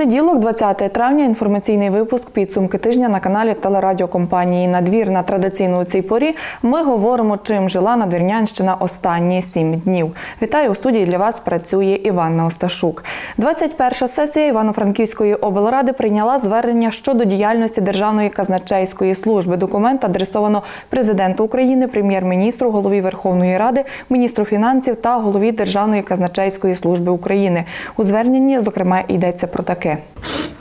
Понеділок, 20 травня, інформаційний випуск підсумки тижня на каналі телерадіокомпанії Надвірна. Традиційно у цій порі ми говоримо, чим жила Надвірнянщина останні сім днів. Вітаю у студії для вас. Працює Іванна Осташук. 21 сесія Івано-Франківської облради прийняла звернення щодо діяльності Державної казначейської служби. Документ адресовано президенту України, прем'єр-міністру, голові Верховної Ради, міністру фінансів та голові Державної казначейської служби України. У зверненні, зокрема, йдеться про таке. Danke.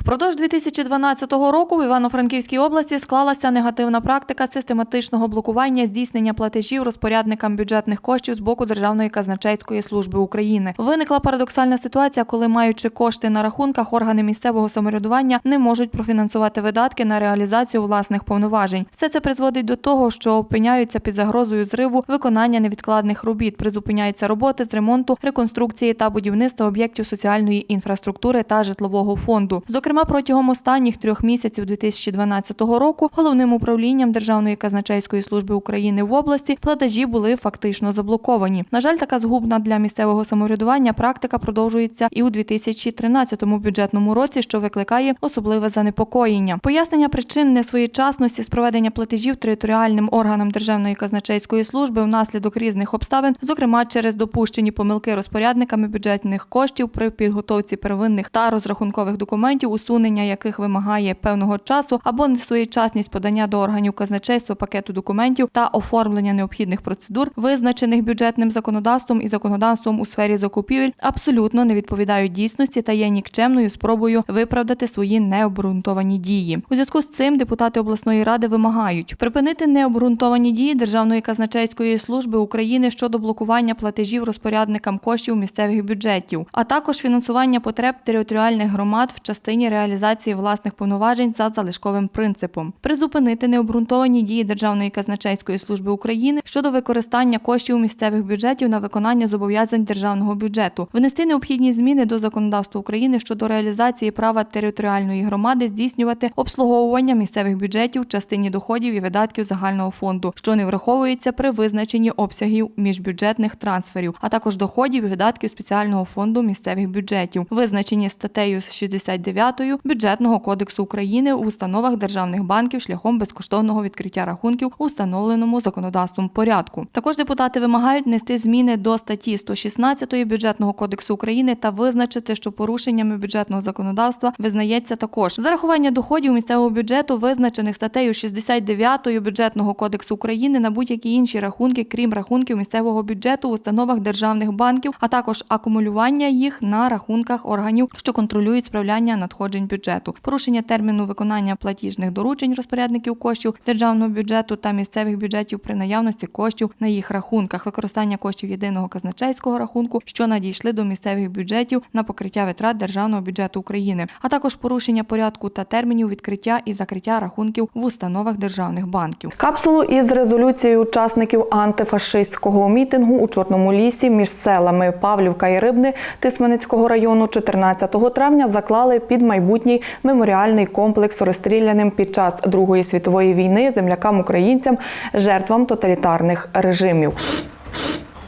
Впродовж 2012 року в Івано-Франківській області склалася негативна практика систематичного блокування здійснення платежів розпорядникам бюджетних коштів з боку Державної казначейської служби України. Виникла парадоксальна ситуація, коли маючи кошти на рахунках, органи місцевого самоврядування не можуть профінансувати видатки на реалізацію власних повноважень. Все це призводить до того, що опиняються під загрозою зриву виконання невідкладних робіт, призупиняються роботи з ремонту, реконструкції та будівництва об'єктів соціальної інфраструктури та житлового фонду. Зокрема, протягом останніх трьох місяців 2012 року головним управлінням Державної казначейської служби України в області платежі були фактично заблоковані. На жаль, така згубна для місцевого самоврядування практика продовжується і у 2013 бюджетному році, що викликає особливе занепокоєння. Пояснення причин несвоєчасності з проведення платежів територіальним органам Державної казначейської служби внаслідок різних обставин, зокрема через допущені помилки розпорядниками бюджетних коштів при підготовці первинних та розрахункових документів, усунення яких вимагає певного часу, або несвоєчасність подання до органів казначейства пакету документів та оформлення необхідних процедур, визначених бюджетним законодавством і законодавством у сфері закупівель, абсолютно не відповідають дійсності та є нікчемною спробою виправдати свої необґрунтовані дії. У зв'язку з цим депутати обласної ради вимагають припинити необґрунтовані дії Державної казначейської служби України щодо блокування платежів розпорядникам коштів місцевих бюджетів, а також фінансування потреб територіальних громад в частині реалізації власних повноважень за залишковим принципом, призупинити необґрунтовані дії Державної казначейської служби України щодо використання коштів місцевих бюджетів на виконання зобов'язань державного бюджету, внести необхідні зміни до законодавства України щодо реалізації права територіальної громади здійснювати обслуговування місцевих бюджетів в частині доходів і видатків загального фонду, що не враховується при визначенні обсягів міжбюджетних трансферів, а також доходів і видатків спеціального фонду місцевих бюджетів, визначені статтею 69 бюджетного кодексу України у установах державних банків шляхом безкоштовного відкриття рахунків у встановленому законодавством порядку. Також депутати вимагають внести зміни до статті 116 бюджетного кодексу України та визначити, що порушеннями бюджетного законодавства визнається також зарахування доходів місцевого бюджету, визначених статтею 69 бюджетного кодексу України на будь-які інші рахунки, крім рахунків місцевого бюджету в установах державних банків, а також акумулювання їх на рахунках органів, що контролюють справляння надходжень бюджету, порушення терміну виконання платіжних доручень розпорядників коштів державного бюджету та місцевих бюджетів при наявності коштів на їх рахунках, використання коштів єдиного казначейського рахунку, що надійшли до місцевих бюджетів на покриття витрат державного бюджету України, а також порушення порядку та термінів відкриття і закриття рахунків в установах державних банків. Капсулу із резолюцією учасників антифашистського мітингу у Чорному лісі між селами Павлівка і Рибни Тисменецького району 14 травня заклали під майбутній меморіальний комплекс розстріляним під час Другої світової війни землякам українцям, жертвам тоталітарних режимів.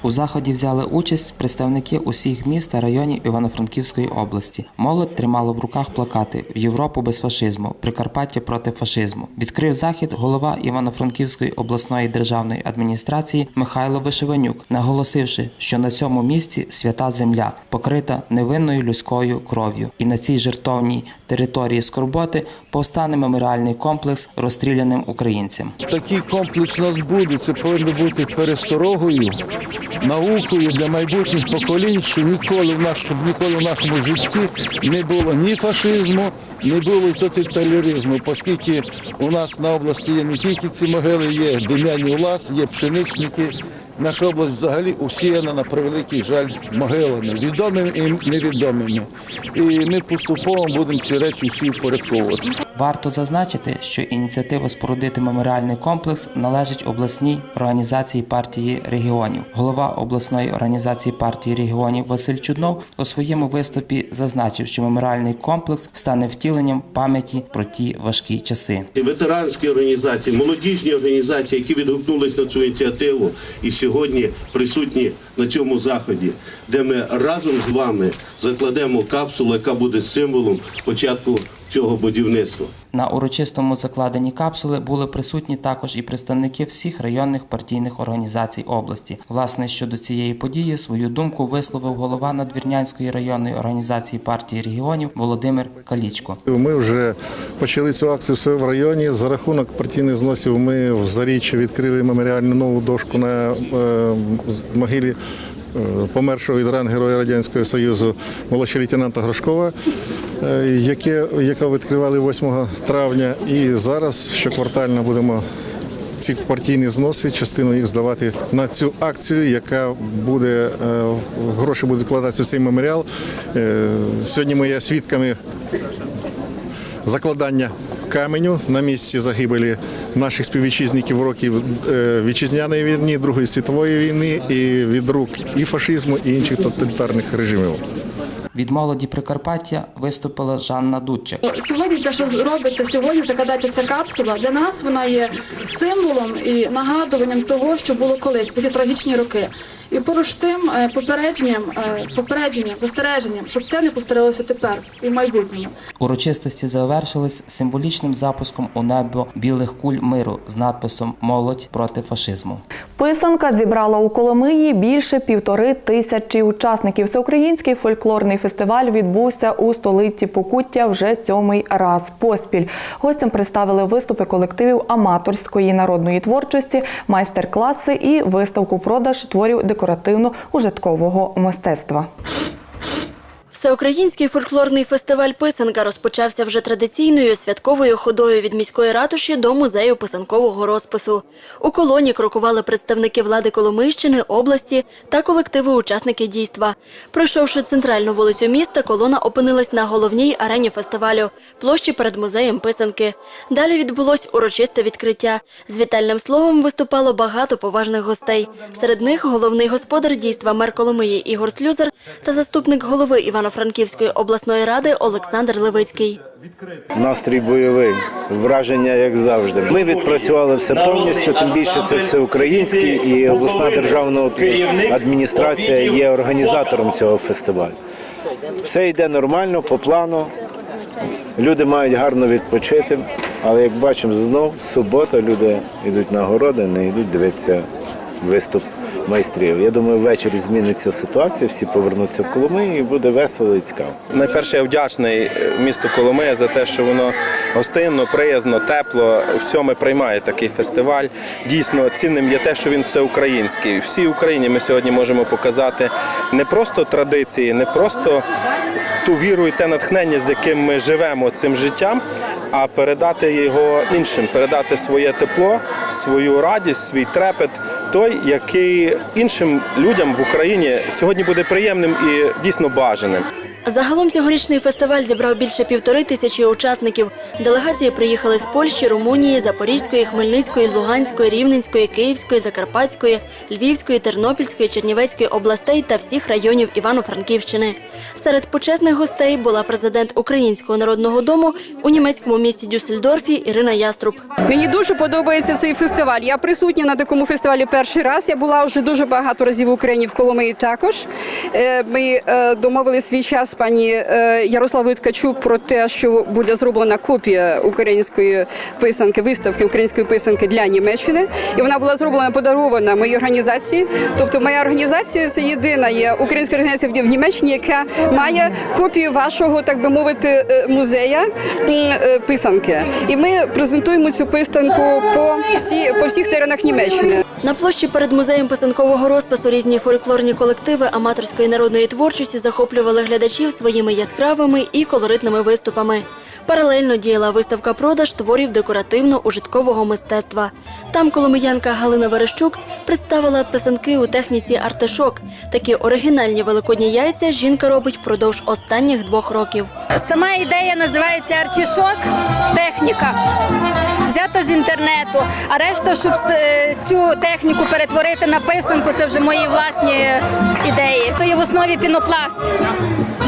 У заході взяли участь представники усіх міст та районів Івано-Франківської області. Молодь тримала в руках плакати в Європу без фашизму, Прикарпаття проти фашизму. Відкрив захід голова Івано-Франківської обласної державної адміністрації Михайло Вишиванюк, наголосивши, що на цьому місці свята земля, покрита невинною людською кров'ю, і на цій жертовній території скорботи повстане меморіальний комплекс розстріляним українцям. Такий комплекс у нас буде. Це повинно бути пересторогою, наукою для майбутніх поколінь, що ніколи в нас, ніколи в нашому житті не було ні фашизму, не було тоталітаризму, оскільки у нас на області є не тільки ці могили, є дим'яні улас, є пшеничники. Наша область взагалі усіяна на превеликий жаль могилами, відомими і невідомими. І ми поступово будемо ці речі всі впорядковувати. Варто зазначити, що ініціатива спорудити меморіальний комплекс належить обласній організації партії регіонів. Голова обласної організації партії регіонів Василь Чуднов у своєму виступі зазначив, що меморіальний комплекс стане втіленням пам'яті про ті важкі часи. Ветеранські організації, молодіжні організації, які відгукнулись на цю ініціативу і сьогодні присутні на цьому заході, де ми разом з вами закладемо капсулу, яка буде символом початку цього будівництва. На урочистому закладенні капсули були присутні також і представники всіх районних партійних організацій області. Власне, щодо цієї події свою думку висловив голова Надвірнянської районної організації партії регіонів Володимир Калічко. Ми вже почали цю акцію в своєму районі. За рахунок партійних зносів ми в Заріччі відкрили меморіальну нову дошку на е, з- могилі помершого від ран Героя Радянського Союзу молодшого лейтенанта Грошкова, е, яке, яке відкривали 8 травня. І зараз щоквартально будемо ці партійні зноси, частину їх здавати на цю акцію, яка буде е, гроші будуть вкладатися в цей меморіал. Е, Сьогодні ми є свідками закладання каменю на місці загибелі наших співвітчизників років е, вітчизняної війни, Другої світової війни і від рук і фашизму, і інших тоталітарних режимів. Від молоді Прикарпаття виступила Жанна Дудчик. Сьогодні це, що робиться, сьогодні закладається ця капсула. Для нас вона є символом і нагадуванням того, що було колись, по ті трагічні роки. І поруч з цим е, попередженням, е, попередженням, застереженням, щоб це не повторилося тепер і в майбутньому. Урочистості завершились символічним запуском у небо білих куль миру з надписом Молодь проти фашизму. Писанка зібрала у Коломиї більше півтори тисячі учасників. Всеукраїнський фольклорний фестиваль відбувся у столиці Покуття вже сьомий раз поспіль. Гостям представили виступи колективів аматорської народної творчості, майстер-класи і виставку продаж творів декоративно-ужиткового мистецтва. Всеукраїнський фольклорний фестиваль Писанка розпочався вже традиційною святковою ходою від міської ратуші до музею писанкового розпису. У колоні крокували представники влади Коломийщини, області та колективи учасники дійства. Пройшовши центральну вулицю міста, колона опинилась на головній арені фестивалю площі перед музеєм писанки. Далі відбулось урочисте відкриття. З вітальним словом виступало багато поважних гостей. Серед них головний господар дійства мер Коломиї Ігор Слюзер та заступник голови Івано-Франківської обласної ради Олександр Левицький. Настрій бойовий, враження як завжди. Ми відпрацювали все повністю, тим більше це все українське, і обласна державна адміністрація є організатором цього фестивалю. Все йде нормально, по плану. Люди мають гарно відпочити, але як бачимо, знов субота люди йдуть на городи, не йдуть дивитися виступ майстрів. Я думаю, ввечері зміниться ситуація, всі повернуться в Коломию і буде весело і цікаво. Найперше я вдячний місту Коломия за те, що воно гостинно, приязно, тепло. Всьому приймає такий фестиваль. Дійсно цінним є те, що він всеукраїнський. Всій Україні ми сьогодні можемо показати не просто традиції, не просто ту віру і те натхнення, з яким ми живемо цим життям, а передати його іншим, передати своє тепло, свою радість, свій трепет. Той, який іншим людям в Україні сьогодні буде приємним і дійсно бажаним. Загалом цьогорічний фестиваль зібрав більше півтори тисячі учасників. Делегації приїхали з Польщі, Румунії, Запорізької, Хмельницької, Луганської, Рівненської, Київської, Закарпатської, Львівської, Тернопільської, Чернівецької областей та всіх районів Івано-Франківщини. Серед почесних гостей була президент Українського народного дому у німецькому місті Дюссельдорфі Ірина Яструб. Мені дуже подобається цей фестиваль. Я присутня на такому фестивалі перший раз. Я була вже дуже багато разів в Україні в Коломиї також. Е, Ми е, домовили свій час з пані е, Ярославою Ткачук про те, що буде зроблена копія української писанки, виставки української писанки для Німеччини. І вона була зроблена подарована моїй організації. Тобто моя організація це єдина є українська організація в Німеччині, яка має копію вашого, так би мовити, е, музея е, писанки. І ми презентуємо цю писанку по всі по всіх теренах Німеччини. На площі перед музеєм писанкового розпису різні фольклорні колективи аматорської народної творчості захоплювали глядачів своїми яскравими і колоритними виступами. Паралельно діяла виставка продаж творів декоративно-ужиткового мистецтва. Там коломиянка Галина Верещук представила писанки у техніці артишок. Такі оригінальні великодні яйця жінка робить впродовж останніх двох років. Сама ідея називається артішок техніка. Взята з інтернету, а решта, щоб е, цю техніку перетворити на писанку, це вже мої власні ідеї. То є в основі пінопласт.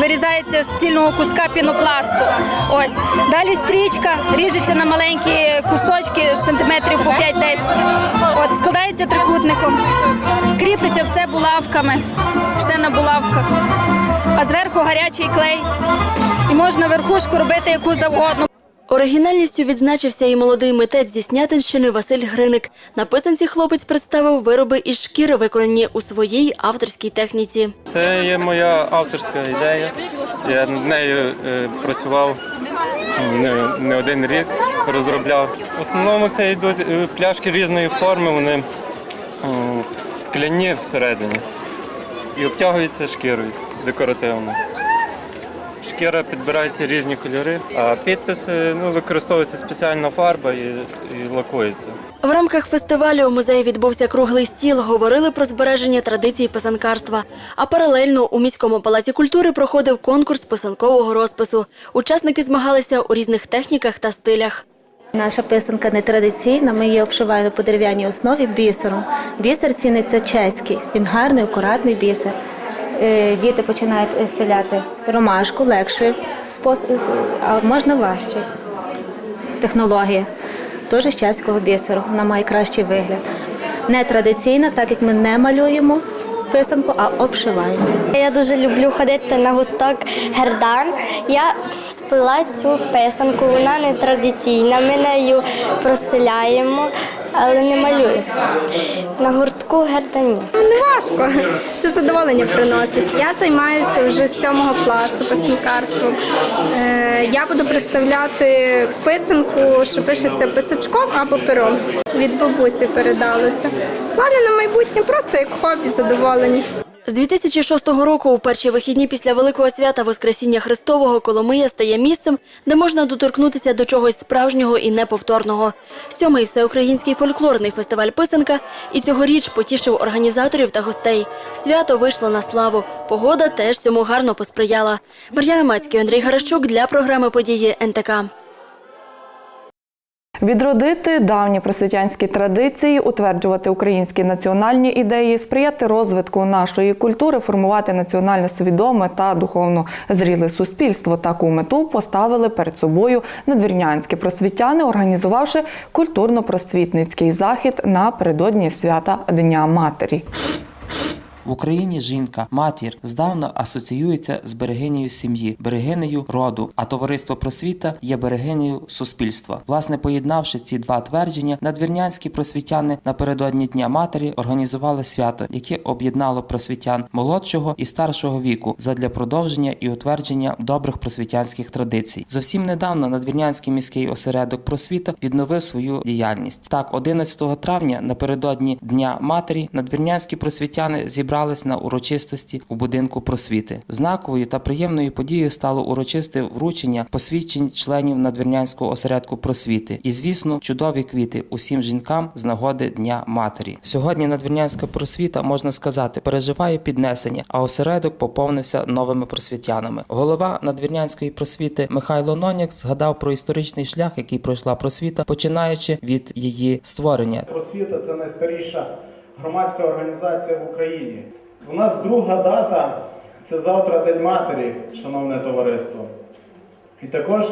Вирізається з цільного куска пінопласту. Ось далі стрічка ріжеться на маленькі кусочки сантиметрів по 5-10. От складається трикутником, кріпиться все булавками, все на булавках. А зверху гарячий клей. І можна верхушку робити яку завгодно. Оригінальністю відзначився і молодий митець зі Снятинщини Василь Гриник. На писанці хлопець представив вироби із шкіри, виконані у своїй авторській техніці. Це є моя авторська ідея. Я над нею е, працював не, не один рік, розробляв. В основному це йдуть е, пляшки різної форми, вони м, скляні всередині і обтягуються шкірою декоративно. Шкіра підбирається різні кольори, а підписи ну, використовується спеціальна фарба і, і лакується. В рамках фестивалю у музеї відбувся круглий стіл. Говорили про збереження традицій писанкарства. А паралельно у міському палаці культури проходив конкурс писанкового розпису. Учасники змагалися у різних техніках та стилях. Наша писанка не традиційна, ми її обшиваємо по дерев'яній основі бісером. Бісер ціниться чеський, він гарний, акуратний бісер. Е, Діти починають е, селяти ромашку, легше, спос- а можна важче. Технологія. Теж з чеського бісеру, вона має кращий вигляд. Не традиційна, так як ми не малюємо писанку, а обшиваємо. Я дуже люблю ходити на гурток гердан. Я сплела цю писанку, вона не традиційна. Ми нею проселяємо, але не малюємо. На гуртку гердані. Не важко. Це задоволення приносить. Я займаюся вже з сьомого класу писанкарством. Е, Я буду представляти писанку, що пишеться писачком або пером. Від бабусі передалося. Плани на майбутнє просто як хобі, задоволені. З 2006 року, у перші вихідні після Великого свята Воскресіння Христового, Коломия стає місцем, де можна доторкнутися до чогось справжнього і неповторного. Сьомий всеукраїнський фольклорний фестиваль «Писанка» і цьогоріч потішив організаторів та гостей. Свято вийшло на славу. Погода теж цьому гарно посприяла. Мар'яна Мацький, Андрій Гаращук для програми «Події НТК». Відродити давні просвітянські традиції, утверджувати українські національні ідеї, сприяти розвитку нашої культури, формувати національно свідоме та духовно зріле суспільство. Таку мету поставили перед собою надвірнянські просвітяни, організувавши культурно-просвітницький захід напередодні свята Дня Матері. В Україні жінка, матір здавна асоціюється з берегинею сім'ї, берегинею роду, а товариство просвіта є берегинею суспільства. Власне, поєднавши ці два твердження, надвірнянські просвітяни напередодні Дня матері організували свято, яке об'єднало просвітян молодшого і старшого віку задля продовження і утвердження добрих просвітянських традицій. Зовсім недавно надвірнянський міський осередок просвіта відновив свою діяльність. Так, 11 травня, напередодні Дня матері, надвірнянські просвітяни зібрались на урочистості у будинку просвіти. Знаковою та приємною подією стало урочисте вручення посвідчень членів надвірнянського осередку просвіти. І, звісно, чудові квіти усім жінкам з нагоди Дня матері. Сьогодні надвірнянська просвіта можна сказати переживає піднесення, а осередок поповнився новими просвітянами. Голова надвірнянської просвіти Михайло Нонyak згадав про історичний шлях, який пройшла просвіта, починаючи від її створення. Просвіта це найстаріша громадська організація в Україні. У нас друга дата це завтра День Матері, шановне товариство. І також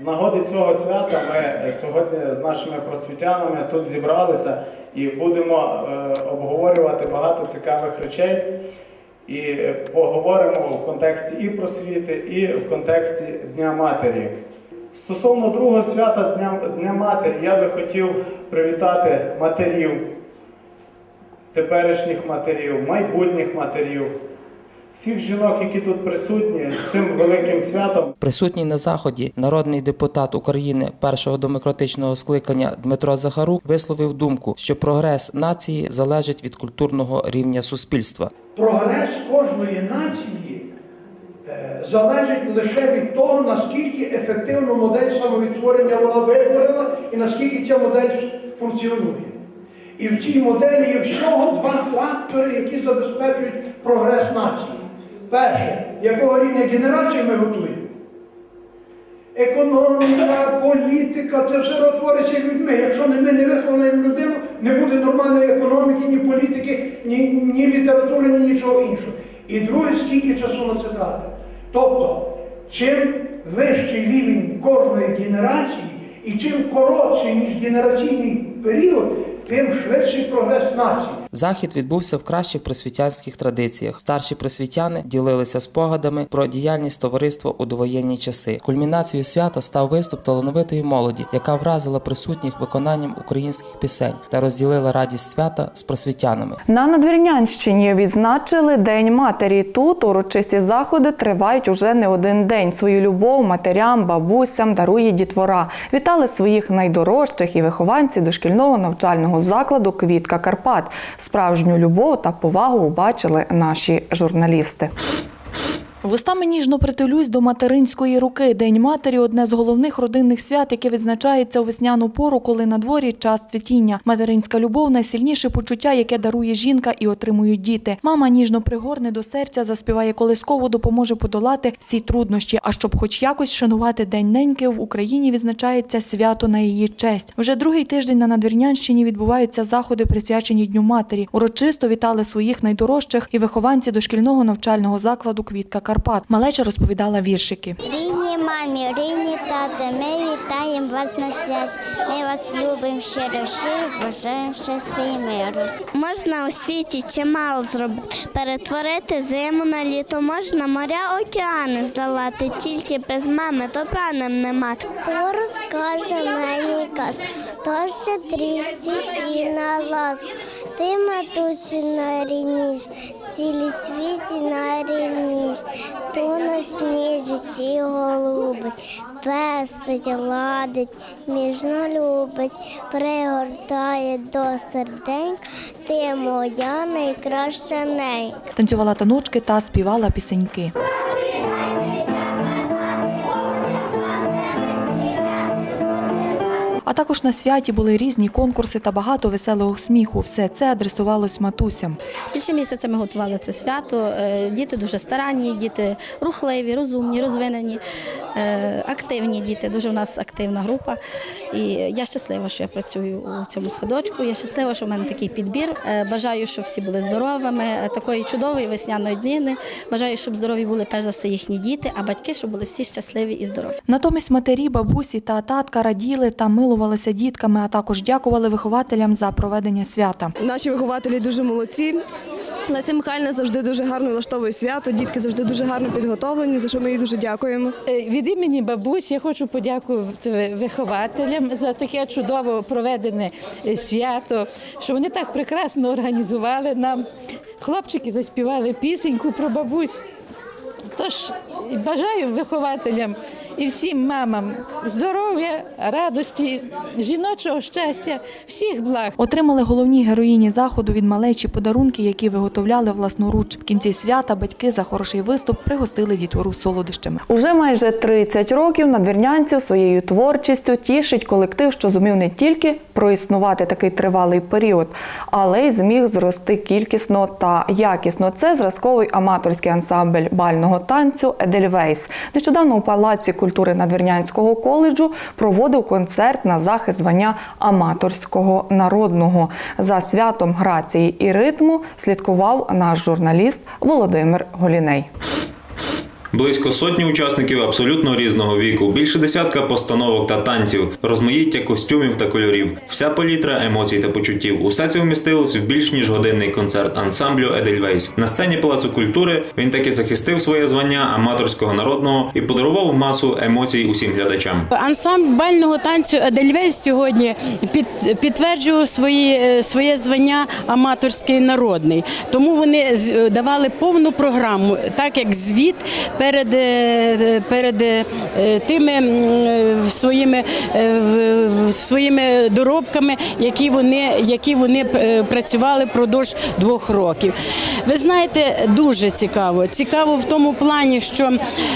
з нагоди цього свята ми е, сьогодні з нашими просвітянами тут зібралися і будемо е, обговорювати багато цікавих речей. І е, поговоримо в контексті і просвіти, і в контексті Дня Матері. Стосовно другого свята Дня, Дня Матері, я би хотів привітати матерів, теперішніх матерів, майбутніх матерів, всіх жінок, які тут присутні, з цим великим святом. Присутній на заході народний депутат України першого демократичного скликання Дмитро Захарук висловив думку, що прогрес нації залежить від культурного рівня суспільства. Прогрес кожної нації е, залежить лише від того, наскільки ефективну модель самовідтворення вона витворила і наскільки ця модель функціонує. І в цій моделі є всього два фактори, які забезпечують прогрес нації. Перше, якого рівня генерації ми готуємо. Економіка, політика, це все твориться людьми. Якщо ми не виховуємо людину, не буде нормальної економіки, ні політики, ні, ні літератури, ні нічого іншого. І друге, скільки часу на це тратить. Тобто, чим вищий рівень кожної генерації і чим коротший міжгенераційний період, тим швидший прогрес нації. Захід відбувся в кращих просвітянських традиціях. Старші просвітяни ділилися спогадами про діяльність товариства у довоєнні часи. Кульмінацією свята став виступ талановитої молоді, яка вразила присутніх виконанням українських пісень та розділила радість свята з просвітянами. На Надвірнянщині відзначили День матері. Тут урочисті заходи тривають уже не один день. Свою любов матерям, бабусям дарує дітвора. Вітали своїх найдорожчих і вихованці дошкільного навчального закладу Квітка Карпат. Справжню любов та повагу бачили наші журналісти. Вустами ніжно притулюсь до материнської руки. День матері одне з головних родинних свят, яке відзначається у весняну пору, коли на дворі час цвітіння. Материнська любов найсильніше почуття, яке дарує жінка і отримують діти. Мама ніжно пригорне до серця, заспіває колисково, допоможе подолати всі труднощі. А щоб хоч якось шанувати день неньки, в Україні відзначається свято на її честь. Вже другий тиждень на Надвірнянщині відбуваються заходи, присвячені Дню матері. Урочисто вітали своїх найдорожчих і вихованці дошкільного навчального закладу Квітка Карпат. Малеча розповідала віршики. Рідні мамі, рідні тати, ми вітаємо вас на святі. Ми вас любимо щиро, щиро, бажаємо щастя і миру. Можна у світі чимало зробити. Перетворити зиму на літо, можна моря, океани здолати. Тільки без мами то пранем не мати. Хто розкаже мені каз, то ще трісті сіна ласку. Ти матусю нарініш, цілі світі нарініш. То на сніжить і голубить, пестить, ладить, ніжно любить, пригортає до серденька, ти моя найкраща ненька. Танцювала таночки та співала пісеньки. А також на святі були різні конкурси та багато веселого сміху. Все це адресувалось матусям. Більше місяця ми готували це свято. Е, Діти дуже старанні, діти рухливі, розумні, розвинені, е, активні діти. Дуже в нас активна група. І я щаслива, що я працюю у цьому садочку. Я щаслива, що в мене такий підбір. Е, Бажаю, щоб всі були здоровими, такої чудової весняної днини. Бажаю, щоб здорові були перш за все їхні діти, а батьки, щоб були всі щасливі і здорові. Натомість матері, бабусі та татка раділи та милувалися дітками, а також дякували вихователям за проведення свята. Наші вихователі дуже молодці. Леся Михайлівна завжди дуже гарно влаштовує свято. Дітки завжди дуже гарно підготовлені, за що ми їй дуже дякуємо. Е, Від імені бабусь я хочу подякувати вихователям за таке чудово проведене е, свято, що вони так прекрасно організували нам. Хлопчики заспівали пісеньку про бабусь. Тож бажаю вихователям і всім мамам здоров'я, радості, жіночого щастя, всіх благ. Отримали головні героїні заходу від малечі подарунки, які виготовляли власноруч. В кінці свята батьки за хороший виступ пригостили дітвору солодощами. Уже майже 30 років надвірнянців своєю творчістю тішить колектив, що зумів не тільки проіснувати такий тривалий період, але й зміг зрости кількісно та якісно. Це зразковий аматорський ансамбль бального танцю Едельвейс. Нещодавно у палаці культури Надвірнянського коледжу проводив концерт на захист звання аматорського народного. За святом грації і ритму слідкував наш журналіст Володимир Голіней. Близько сотні учасників абсолютно різного віку, більше десятка постановок та танців, розмаїття костюмів та кольорів, вся палітра емоцій та почуттів. Усе це вмістилось в більш ніж годинний концерт ансамблю Едельвейс. На сцені Палацу культури він таки захистив своє звання аматорського народного і подарував масу емоцій усім глядачам. Ансамбль бального танцю Едельвейс сьогодні під, підтверджував свої, е, своє звання аматорський народний. Тому вони е, давали повну програму, так як звіт перед, е, перед е, тими е, своїми, своїми доробками, які вони, які вони працювали впродовж двох років. Ви знаєте, дуже цікаво. Цікаво в тому плані, що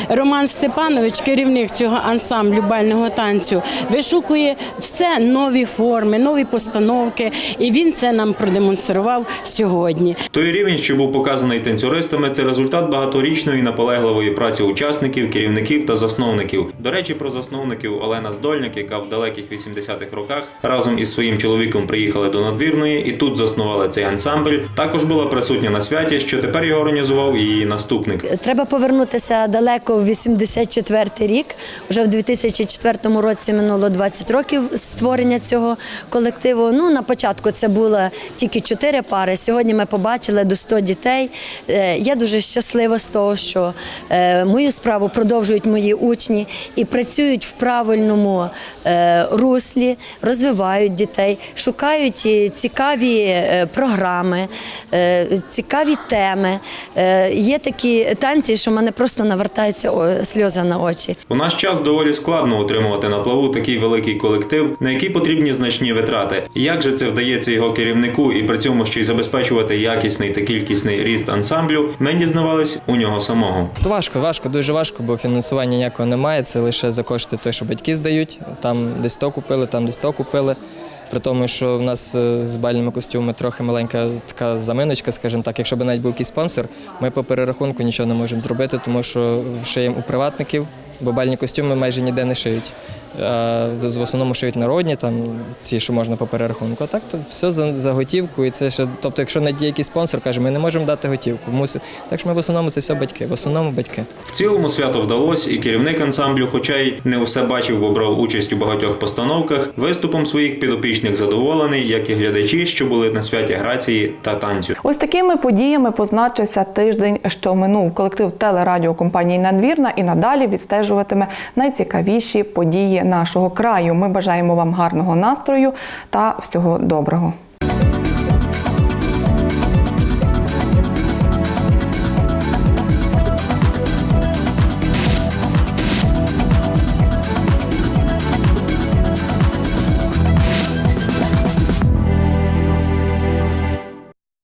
Роман Степанович, керівник цього ансамблю бального танцю, вишукує все нові форми, нові постановки, і він це нам продемонстрував сьогодні. Той рівень, що був показаний танцюристами, це результат багаторічної наполегливої праці учасників, керівників та засновників. До речі, про засновників Олена Здольник, яка в далеких 80-х роках разом із своїм чоловіком приїхали до надвірної і тут заснували цей ансамбль. Також була присутня на святі, що тепер його організував її наступник. Треба повернутися далеко в 84-й рік. Вже в 2004 році минуло 20 років створення цього колективу. Ну на початку це було тільки 4 пари. Сьогодні ми побачили до 100 дітей. Е, Я дуже щаслива з того, що е, мою справу продовжують мої учні і працюють в правильному е, руслі, розвивають дітей, шукають цікаві е, програми, е, цікаві теми. Е, Є такі танці, що в мене просто навертаються сльози на очі. У наш час доволі складно утримувати на плаву такий великий колектив, на який потрібні значні витрати. Як же це вдається його керівнику і при цьому ще й забезпечувати якісний та кількісний ріст ансамблю, ми дізнавались у нього самого. Важко, важко, дуже важко, бо фінансування ніякого немає. Це лише за кошти той, що батьки здають. Там десь то купили, там десь то купили. При тому, що в нас е, з бальними костюмами трохи маленька така заминочка, скажімо так. Якщо б навіть був якийсь спонсор, ми по перерахунку нічого не можемо зробити, тому що шиємо у приватників, бо бальні костюми майже ніде не шиють. В основному шиють народні, там ці, що можна по перерахунку. А так то все за, за готівку. І це ще, тобто, якщо надіє якийсь спонсор, каже, ми не можемо дати готівку. Мусить. Так що ми в основному це все батьки. В основному батьки. В цілому свято вдалося, і керівник ансамблю, хоча й не усе бачив, бо брав участь у багатьох постановках, виступом своїх підопічних задоволений, як і глядачі, що були на святі грації та танцю. Ось такими подіями позначився тиждень, що минув. Колектив телерадіокомпанії Надвірна і надалі відстежуватиме найцікавіші події нашого краю. Ми бажаємо вам гарного настрою та всього доброго.